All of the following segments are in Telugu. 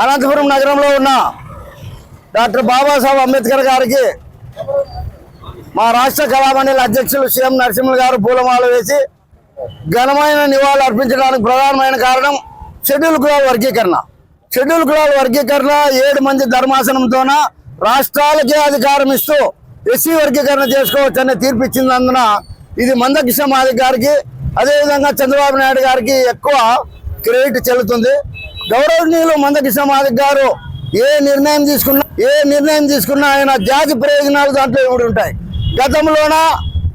అనంతపురం నగరంలో ఉన్న డాక్టర్ బాబాసాహెబ్ అంబేద్కర్ గారికి మా రాష్ట్ర కళామండలి అధ్యక్షులు సీఎం నరసింహ గారు పూలమాల వేసి ఘనమైన నివాళులు అర్పించడానికి ప్రధానమైన కారణం షెడ్యూల్ కులాల వర్గీకరణ. షెడ్యూల్ కులాల వర్గీకరణ ఏడు మంది ధర్మాసనంతోన రాష్ట్రాలకే అధికారం ఇస్తూ ఎస్సీ వర్గీకరణ చేసుకోవచ్చనే తీర్పు ఇచ్చినందున ఇది మందకృష్ణ మాదిక్ గారికి అదేవిధంగా చంద్రబాబు నాయుడు గారికి ఎక్కువ క్రెడిట్ చెల్లుతుంది. గౌరవనీయులు మందకి సమాధి గారు ఏ నిర్ణయం తీసుకున్నా ఏ నిర్ణయం తీసుకున్నా ఆయన జాతి ప్రయోజనాలు దాంట్లో ఇవి ఉంటాయి? గతంలోన?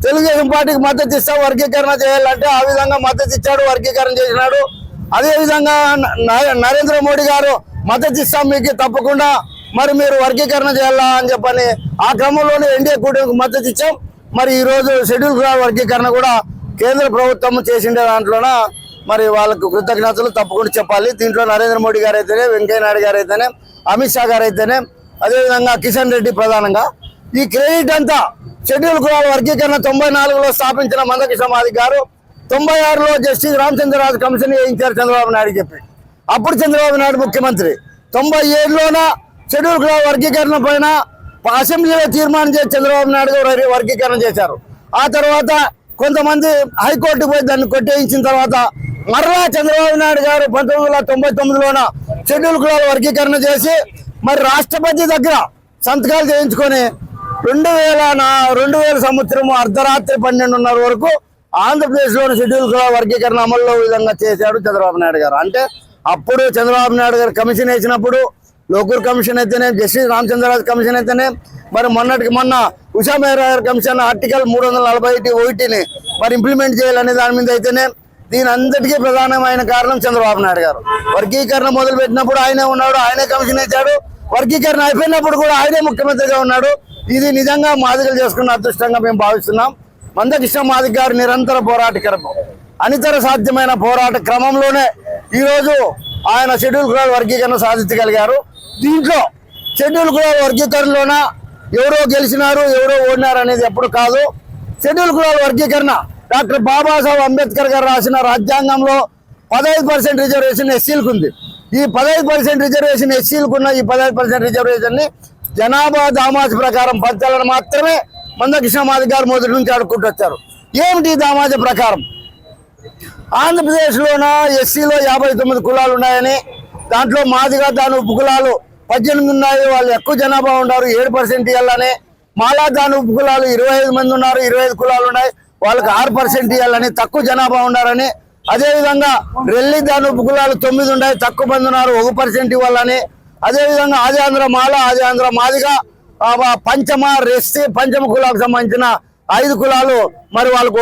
తెలుగుదేశం పార్టీకి మద్దతు ఇస్తా వర్గీకరణ చేయాలంటే ఆ విధంగా మద్దతు ఇచ్చాడు వర్గీకరణ చేసినాడు. అదేవిధంగా నరేంద్ర మోడీ గారు మద్దతు ఇస్తాం మీకు తప్పకుండా. మరి మీరు వర్గీకరణ చేయాలా అని చెప్పని ఆ క్రమంలోనే ఎన్డీఏ కూటమికి మద్దతు ఇచ్చాం. మరి ఈరోజు షెడ్యూల్ వర్గీకరణ కూడా కేంద్ర ప్రభుత్వం చేసిండే దాంట్లోన? మరి వాళ్ళకు కృతజ్ఞతలు తప్పకుండా చెప్పాలి. దీంట్లో నరేంద్ర మోడీ గారు అయితేనే వెంకయ్య నాయుడు గారు అయితేనే అమిత్ షా గారు అయితేనే అదేవిధంగా కిషన్ రెడ్డి ప్రధానంగా ఈ క్రెడిట్ అంతా షెడ్యూల్ కులాల వర్గీకరణ తొంభై నాలుగులో స్థాపించిన మందకి మాదిక్ గారు తొంభై ఆరులో జస్టిస్ రామచంద్రరాజు కమిషన్ వేయించారు చంద్రబాబు నాయుడు చెప్పి. అప్పుడు చంద్రబాబు నాయుడు ముఖ్యమంత్రి. తొంభై ఏడులోన షెడ్యూల్ కులాల వర్గీకరణ పైన అసెంబ్లీలో తీర్మానం చేసి చంద్రబాబు నాయుడు గారు వర్గీకరణ చేశారు. ఆ తర్వాత కొంతమంది హైకోర్టుకు పోయి దాన్ని కొట్టేయించిన తర్వాత మరలా చంద్రబాబు నాయుడు గారు పంతొమ్మిది వందల తొంభై తొమ్మిదిలోన షెడ్యూల్ కులాల వర్గీకరణ చేసి మరి రాష్ట్రపతి దగ్గర సంతకాలు చేయించుకొని రెండు వేల నా రెండు వేల సంవత్సరము అర్ధరాత్రి పన్నెండున్నర వరకు ఆంధ్రప్రదేశ్లోని షెడ్యూల్ కులాల వర్గీకరణ అమల్లో విధంగా చేశాడు చంద్రబాబు నాయుడు గారు. అంటే అప్పుడు చంద్రబాబు నాయుడు గారు కమిషన్ వేసినప్పుడు లోకూర్ కమిషన్ అయితేనే జస్టిస్ రామచంద్రరాజు కమిషన్ అయితేనే మరి మొన్నటికి మొన్న ఉషా మేహరా కమిషన్ ఆర్టికల్ మూడు వందల నలభై ఒకటిని మరి ఇంప్లిమెంట్ చేయాలనే దాని మీద అయితేనే దీని అంతటికీ ప్రధానమైన కారణం చంద్రబాబు నాయుడు గారు. వర్గీకరణ మొదలు పెట్టినప్పుడు ఆయనే ఉన్నాడు ఆయనే కమిషన్ ఇచ్చాడు. వర్గీకరణ అయిపోయినప్పుడు కూడా ఆయనే ముఖ్యమంత్రిగా ఉన్నాడు. ఇది నిజంగా మాదిగలు చేసుకున్న అదృష్టంగా మేము భావిస్తున్నాం. మందకృష్ణ మాదిక్ గారు నిరంతర పోరాట క్రమం. అనితర సాధ్యమైన పోరాట క్రమంలోనే ఈరోజు ఆయన షెడ్యూల్ కులాల వర్గీకరణ సాధించగలిగారు. దీంట్లో షెడ్యూల్ కులాల వర్గీకరణలోన ఎవరో గెలిచినారు ఎవరో ఓడినారు అనేది ఎప్పుడు కాదు. షెడ్యూల్ కులాల వర్గీకరణ డాక్టర్ బాబాసాహెబ్ అంబేద్కర్ గారు రాసిన రాజ్యాంగంలో పదహైదు పర్సెంట్ రిజర్వేషన్ ఎస్సీలకు ఉంది. ఈ పదహైదు పర్సెంట్ రిజర్వేషన్ ఎస్సీలకు ఉన్న ఈ పదహైదు పర్సెంట్ రిజర్వేషన్ని జనాభా దామాజ ప్రకారం పంచాలని మాత్రమే మందకృష్ణ మాదిక్ గారు మొదటి నుంచి అడుక్కుంటూ వచ్చారు. ఏమిటి ఈ దామాజ ప్రకారం? ఆంధ్రప్రదేశ్లోన ఎస్సీలో యాభై తొమ్మిది కులాలు ఉన్నాయని దాంట్లో మాదిగా దాని ఉప్పు కులాలు పద్దెనిమిది ఉన్నాయి. వాళ్ళు ఎక్కువ జనాభా ఉన్నారు ఏడు పర్సెంట్ ఇవ్వాలని. మాలా దాని ఉప్పు కులాలు ఇరవై ఐదు మంది ఉన్నారు ఇరవై ఐదు కులాలు ఉన్నాయి. వాళ్ళకి ఆరు పర్సెంట్ ఇవ్వాలని తక్కువ జనాభా ఉండాలని అదేవిధంగా రెల్లి దాని ఉప్పు తొమ్మిది ఉన్నాయి తక్కువ మంది ఉన్నారు ఒక పర్సెంట్ ఇవ్వాలని అదేవిధంగా ఆది ఆంధ్ర మాల ఆది ఆంధ్ర మాదిగా పంచమ రెస్సి పంచమ కులాలకు సంబంధించిన ఐదు కులాలు మరి వాళ్ళకు